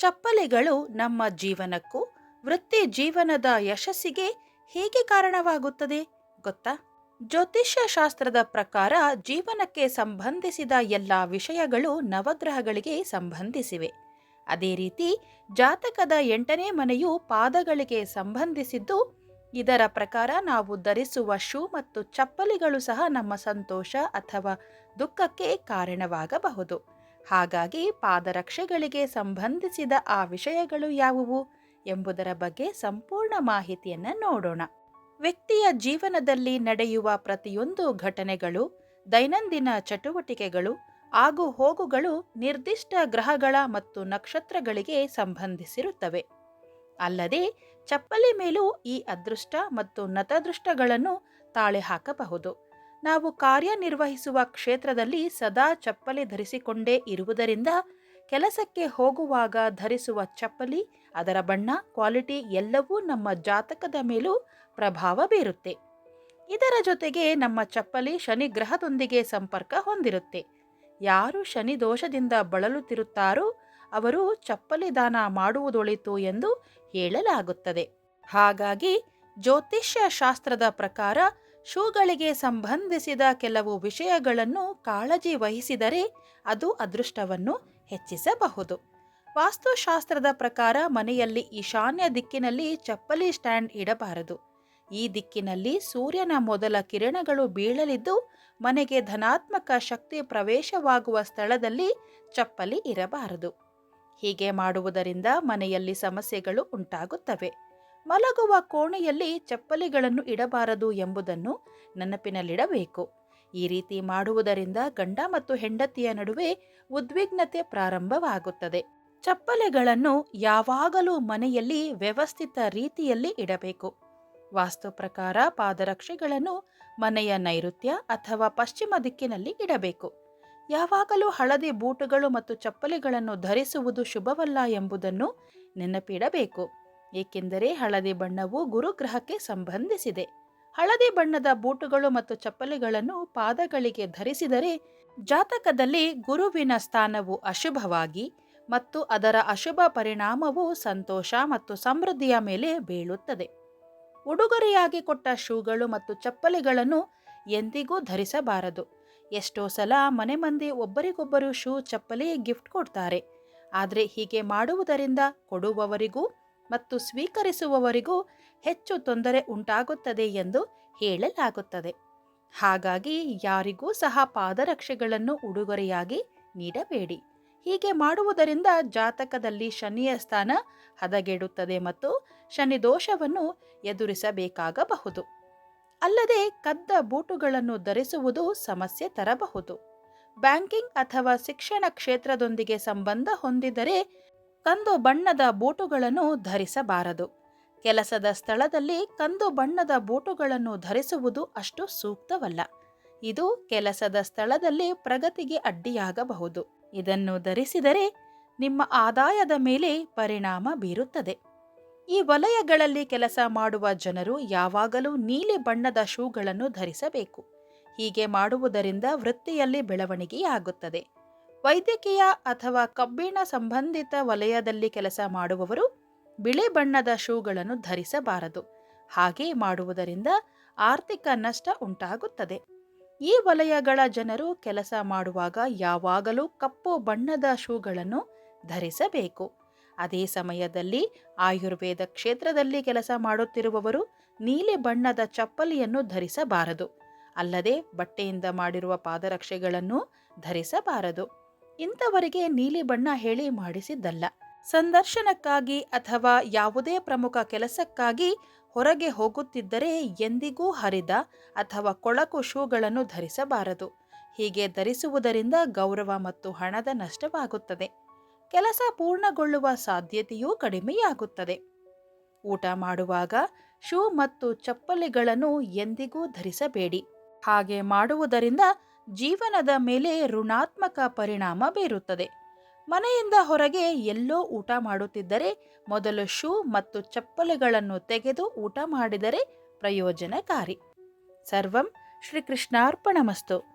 ಚಪ್ಪಲಿಗಳು ನಮ್ಮ ಜೀವನಕ್ಕೂ, ವೃತ್ತಿ ಜೀವನದ ಯಶಸ್ಸಿಗೆ ಹೇಗೆ ಕಾರಣವಾಗುತ್ತದೆ ಗೊತ್ತಾ? ಜ್ಯೋತಿಷ್ಯ ಶಾಸ್ತ್ರದ ಪ್ರಕಾರ ಜೀವನಕ್ಕೆ ಸಂಬಂಧಿಸಿದ ಎಲ್ಲ ವಿಷಯಗಳು ನವಗ್ರಹಗಳಿಗೆ ಸಂಬಂಧಿಸಿವೆ. ಅದೇ ರೀತಿ ಜಾತಕದ ಎಂಟನೇ ಮನೆಯು ಪಾದಗಳಿಗೆ ಸಂಬಂಧಿಸಿದ್ದು, ಇದರ ಪ್ರಕಾರ ನಾವು ಧರಿಸುವ ಶೂ ಮತ್ತು ಚಪ್ಪಲಿಗಳು ಸಹ ನಮ್ಮ ಸಂತೋಷ ಅಥವಾ ದುಃಖಕ್ಕೆ ಕಾರಣವಾಗಬಹುದು. ಹಾಗಾಗಿ ಪಾದರಕ್ಷೆಗಳಿಗೆ ಸಂಬಂಧಿಸಿದ ಆ ವಿಷಯಗಳು ಯಾವುವು ಎಂಬುದರ ಬಗ್ಗೆ ಸಂಪೂರ್ಣ ಮಾಹಿತಿಯನ್ನು ನೋಡೋಣ. ವ್ಯಕ್ತಿಯ ಜೀವನದಲ್ಲಿ ನಡೆಯುವ ಪ್ರತಿಯೊಂದು ಘಟನೆಗಳು, ದೈನಂದಿನ ಚಟುವಟಿಕೆಗಳು, ಆಗು ಹೋಗುಗಳು ನಿರ್ದಿಷ್ಟ ಗ್ರಹಗಳ ಮತ್ತು ನಕ್ಷತ್ರಗಳಿಗೆ ಸಂಬಂಧಿಸಿರುತ್ತವೆ. ಅಲ್ಲದೆ ಚಪ್ಪಲಿ ಮೇಲೂ ಈ ಅದೃಷ್ಟ ಮತ್ತು ನತದೃಷ್ಟಗಳನ್ನು ತಾಳೆ ಹಾಕಬಹುದು ನಾವು ಕಾರ್ಯನಿರ್ವಹಿಸುವ ಕ್ಷೇತ್ರದಲ್ಲಿ ಸದಾ ಚಪ್ಪಲಿ ಧರಿಸಿಕೊಂಡೇ ಇರುವುದರಿಂದ ಕೆಲಸಕ್ಕೆ ಹೋಗುವಾಗ ಧರಿಸುವ ಚಪ್ಪಲಿ, ಅದರ ಬಣ್ಣ, ಕ್ವಾಲಿಟಿ ಎಲ್ಲವೂ ನಮ್ಮ ಜಾತಕದ ಮೇಲೂ ಪ್ರಭಾವ ಬೀರುತ್ತೆ. ಇದರ ಜೊತೆಗೆ ನಮ್ಮ ಚಪ್ಪಲಿ ಶನಿ ಗ್ರಹದೊಂದಿಗೆ ಸಂಪರ್ಕ ಹೊಂದಿರುತ್ತೆ. ಯಾರು ಶನಿ ದೋಷದಿಂದ ಬಳಲುತ್ತಿರುತ್ತಾರೋ ಅವರು ಚಪ್ಪಲಿ ದಾನ ಮಾಡುವುದೊಳಿತು ಎಂದು ಹೇಳಲಾಗುತ್ತದೆ. ಹಾಗಾಗಿ ಜ್ಯೋತಿಷ್ಯ ಶಾಸ್ತ್ರದ ಪ್ರಕಾರ ಶೂಗಳಿಗೆ ಸಂಬಂಧಿಸಿದ ಕೆಲವು ವಿಷಯಗಳನ್ನು ಕಾಳಜಿ ವಹಿಸಿದರೆ ಅದು ಅದೃಷ್ಟವನ್ನು ಹೆಚ್ಚಿಸಬಹುದು. ವಾಸ್ತುಶಾಸ್ತ್ರದ ಪ್ರಕಾರ ಮನೆಯಲ್ಲಿ ಈಶಾನ್ಯ ದಿಕ್ಕಿನಲ್ಲಿ ಚಪ್ಪಲಿ ಸ್ಟ್ಯಾಂಡ್ ಇಡಬಾರದು. ಈ ದಿಕ್ಕಿನಲ್ಲಿ ಸೂರ್ಯನ ಮೊದಲ ಕಿರಣಗಳು ಬೀಳಲಿದ್ದು, ಮನೆಗೆ ಧನಾತ್ಮಕ ಶಕ್ತಿ ಪ್ರವೇಶವಾಗುವ ಸ್ಥಳದಲ್ಲಿ ಚಪ್ಪಲಿ ಇರಬಾರದು. ಹೀಗೆ ಮಾಡುವುದರಿಂದ ಮನೆಯಲ್ಲಿ ಸಮಸ್ಯೆಗಳು ಉಂಟಾಗುತ್ತವೆ. ಮಲಗುವ ಕೋಣೆಯಲ್ಲಿ ಚಪ್ಪಲಿಗಳನ್ನು ಇಡಬಾರದು ಎಂಬುದನ್ನು ನೆನಪಿನಲ್ಲಿಡಬೇಕು. ಈ ರೀತಿ ಮಾಡುವುದರಿಂದ ಗಂಡ ಮತ್ತು ಹೆಂಡತಿಯ ನಡುವೆ ಉದ್ವಿಗ್ನತೆ ಪ್ರಾರಂಭವಾಗುತ್ತದೆ. ಚಪ್ಪಲಿಗಳನ್ನು ಯಾವಾಗಲೂ ಮನೆಯಲ್ಲಿ ವ್ಯವಸ್ಥಿತ ರೀತಿಯಲ್ಲಿ ಇಡಬೇಕು. ವಾಸ್ತು ಪ್ರಕಾರ ಪಾದರಕ್ಷೆಗಳನ್ನು ಮನೆಯ ನೈಋತ್ಯ ಅಥವಾ ಪಶ್ಚಿಮ ದಿಕ್ಕಿನಲ್ಲಿ ಇಡಬೇಕು. ಯಾವಾಗಲೂ ಹಳದಿ ಬೂಟುಗಳು ಮತ್ತು ಚಪ್ಪಲಿಗಳನ್ನು ಧರಿಸುವುದು ಶುಭವಲ್ಲ ಎಂಬುದನ್ನು ನೆನಪಿಡಬೇಕು. ಏಕೆಂದರೆ ಹಳದಿ ಬಣ್ಣವು ಗುರುಗ್ರಹಕ್ಕೆ ಸಂಬಂಧಿಸಿದೆ. ಹಳದಿ ಬಣ್ಣದ ಬೂಟುಗಳು ಮತ್ತು ಚಪ್ಪಲಿಗಳನ್ನು ಪಾದಗಳಿಗೆ ಧರಿಸಿದರೆ ಜಾತಕದಲ್ಲಿ ಗುರುವಿನ ಸ್ಥಾನವು ಅಶುಭವಾಗಿ ಮತ್ತು ಅದರ ಅಶುಭ ಪರಿಣಾಮವು ಸಂತೋಷ ಮತ್ತು ಸಮೃದ್ಧಿಯ ಮೇಲೆ ಬೀಳುತ್ತದೆ. ಉಡುಗೊರೆಯಾಗಿ ಕೊಟ್ಟ ಶೂಗಳು ಮತ್ತು ಚಪ್ಪಲಿಗಳನ್ನು ಎಂದಿಗೂ ಧರಿಸಬಾರದು. ಎಷ್ಟೋ ಸಲ ಮನೆ ಮಂದಿ ಒಬ್ಬರಿಗೊಬ್ಬರು ಶೂ, ಚಪ್ಪಲಿ, ಗಿಫ್ಟ್ ಕೊಡ್ತಾರೆ. ಆದರೆ ಹೀಗೆ ಮಾಡುವುದರಿಂದ ಕೊಡುವವರಿಗೂ ಮತ್ತು ಸ್ವೀಕರಿಸುವವರಿಗೂ ಹೆಚ್ಚು ತೊಂದರೆ ಉಂಟಾಗುತ್ತದೆ ಎಂದು ಹೇಳಲಾಗುತ್ತದೆ. ಹಾಗಾಗಿ ಯಾರಿಗೂ ಸಹ ಪಾದರಕ್ಷೆಗಳನ್ನು ಉಡುಗೊರೆಯಾಗಿ ನೀಡಬೇಡಿ. ಹೀಗೆ ಮಾಡುವುದರಿಂದ ಜಾತಕದಲ್ಲಿ ಶನಿಯ ಸ್ಥಾನ ಹದಗೆಡುತ್ತದೆ ಮತ್ತು ಶನಿ ದೋಷವನ್ನು ಎದುರಿಸಬೇಕಾಗಬಹುದು. ಅಲ್ಲದೆ ಕದ್ದ ಬೂಟುಗಳನ್ನು ಧರಿಸುವುದು ಸಮಸ್ಯೆ ತರಬಹುದು. ಬ್ಯಾಂಕಿಂಗ್ ಅಥವಾ ಶಿಕ್ಷಣ ಕ್ಷೇತ್ರದೊಂದಿಗೆ ಸಂಬಂಧ ಹೊಂದಿದರೆ ಕಂದು ಬಣ್ಣದ ಬೂಟುಗಳನ್ನು ಧರಿಸಬಾರದು. ಕೆಲಸದ ಸ್ಥಳದಲ್ಲಿ ಕಂದು ಬಣ್ಣದ ಬೂಟುಗಳನ್ನು ಧರಿಸುವುದು ಅಷ್ಟು ಸೂಕ್ತವಲ್ಲ. ಇದು ಕೆಲಸದ ಸ್ಥಳದಲ್ಲಿ ಪ್ರಗತಿಗೆ ಅಡ್ಡಿಯಾಗಬಹುದು. ಇದನ್ನು ಧರಿಸಿದರೆ ನಿಮ್ಮ ಆದಾಯದ ಮೇಲೆ ಪರಿಣಾಮ ಬೀರುತ್ತದೆ. ಈ ವಲಯಗಳಲ್ಲಿ ಕೆಲಸ ಮಾಡುವ ಜನರು ಯಾವಾಗಲೂ ನೀಲಿ ಬಣ್ಣದ ಶೂಗಳನ್ನು ಧರಿಸಬೇಕು. ಹೀಗೆ ಮಾಡುವುದರಿಂದ ವೃತ್ತಿಯಲ್ಲಿ ಬೆಳವಣಿಗೆಯಾಗುತ್ತದೆ. ವೈದ್ಯಕೀಯ ಅಥವಾ ಕಬ್ಬಿಣ ಸಂಬಂಧಿತ ವಲಯದಲ್ಲಿ ಕೆಲಸ ಮಾಡುವವರು ಬಿಳಿ ಬಣ್ಣದ ಶೂಗಳನ್ನು ಧರಿಸಬಾರದು. ಹಾಗೆ ಮಾಡುವುದರಿಂದ ಆರ್ಥಿಕ ನಷ್ಟ ಉಂಟಾಗುತ್ತದೆ. ಈ ವಲಯಗಳ ಜನರು ಕೆಲಸ ಮಾಡುವಾಗ ಯಾವಾಗಲೂ ಕಪ್ಪು ಬಣ್ಣದ ಶೂಗಳನ್ನು ಧರಿಸಬೇಕು. ಅದೇ ಸಮಯದಲ್ಲಿ ಆಯುರ್ವೇದ ಕ್ಷೇತ್ರದಲ್ಲಿ ಕೆಲಸ ಮಾಡುತ್ತಿರುವವರು ನೀಲಿ ಬಣ್ಣದ ಚಪ್ಪಲಿಯನ್ನು ಧರಿಸಬಾರದು. ಅಲ್ಲದೆ ಬಟ್ಟೆಯಿಂದ ಮಾಡಿರುವ ಪಾದರಕ್ಷೆಗಳನ್ನು ಧರಿಸಬಾರದು. ಇಂಥವರಿಗೆ ನೀಲಿ ಬಣ್ಣ ಹೇಳಿ ಮಾಡಿಸಿದ್ದಲ್ಲ. ಸಂದರ್ಶನಕ್ಕಾಗಿ ಅಥವಾ ಯಾವುದೇ ಪ್ರಮುಖ ಕೆಲಸಕ್ಕಾಗಿ ಹೊರಗೆ ಹೋಗುತ್ತಿದ್ದರೆ ಎಂದಿಗೂ ಹರಿದ ಅಥವಾ ಕೊಳಕು ಶೂಗಳನ್ನು ಧರಿಸಬಾರದು. ಹೀಗೆ ಧರಿಸುವುದರಿಂದ ಗೌರವ ಮತ್ತು ಹಣದ ನಷ್ಟವಾಗುತ್ತದೆ. ಕೆಲಸ ಪೂರ್ಣಗೊಳ್ಳುವ ಸಾಧ್ಯತೆಯೂ ಕಡಿಮೆಯಾಗುತ್ತದೆ. ಊಟ ಮಾಡುವಾಗ ಶೂ ಮತ್ತು ಚಪ್ಪಲಿಗಳನ್ನು ಎಂದಿಗೂ ಧರಿಸಬೇಡಿ. ಹಾಗೆ ಮಾಡುವುದರಿಂದ ಜೀವನದ ಮೇಲೆ ಋಣಾತ್ಮಕ ಪರಿಣಾಮ ಬೀರುತ್ತದೆ. ಮನೆಯಿಂದ ಹೊರಗೆ ಎಲ್ಲೋ ಊಟ ಮಾಡುತ್ತಿದ್ದರೆ ಮೊದಲು ಶೂ ಮತ್ತು ಚಪ್ಪಲಿಗಳನ್ನು ತೆಗೆದು ಊಟ ಮಾಡಿದರೆ ಪ್ರಯೋಜನಕಾರಿ. ಸರ್ವಂ ಶ್ರೀಕೃಷ್ಣಾರ್ಪಣಮಸ್ತು.